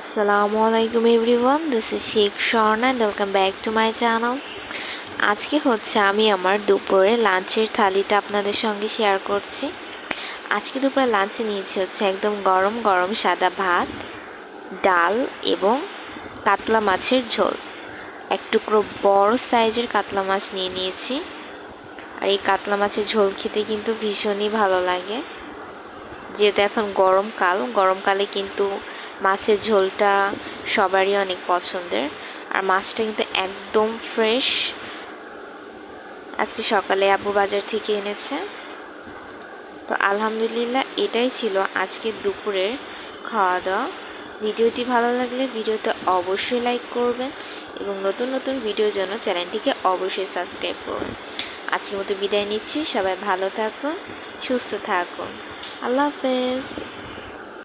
আসসালামু আলাইকুম everyone this is Sheikh Swarna and welcome back to my channel আজকে হচ্ছে আমি আমার দুপুরে লাঞ্চের থালিটা আপনাদের সঙ্গে শেয়ার করছি। আজকে দুপুরে লাঞ্চে নিয়েছি হচ্ছে একদম গরম গরম সাদা ভাত, ডাল এবং কাতলা মাছের ঝোল। এক টুকরো বড় সাইজের কাতলা মাছ নিয়ে নিয়েছি। আর এই কাতলা মাছের ঝোল খেতে কিন্তু ভীষণই ভালো লাগে। যেহেতু এখন গরমকাল, গরমকালে কিন্তু মাছের ঝোলটা সবারই অনেক পছন্দের। আর মাছটা কিন্তু একদম ফ্রেশ আজকে সকালে আবু বাজার থেকে এনেছে। তো আলহামদুলিল্লাহ এটাই ছিল আজকে দুপুরের খাওয়া দাওয়া ভিডিওটি ভালো লাগলে ভিডিওতে অবশ্যই লাইক করবেন এবং নতুন নতুন ভিডিওর জন্য চ্যানেলটিকে অবশ্যই সাবস্ক্রাইব করুন আজকের মতো বিদায় নিচ্ছি, সবাই ভালো থাকুন, সুস্থ থাকুন। আল্লাহ হাফেজ।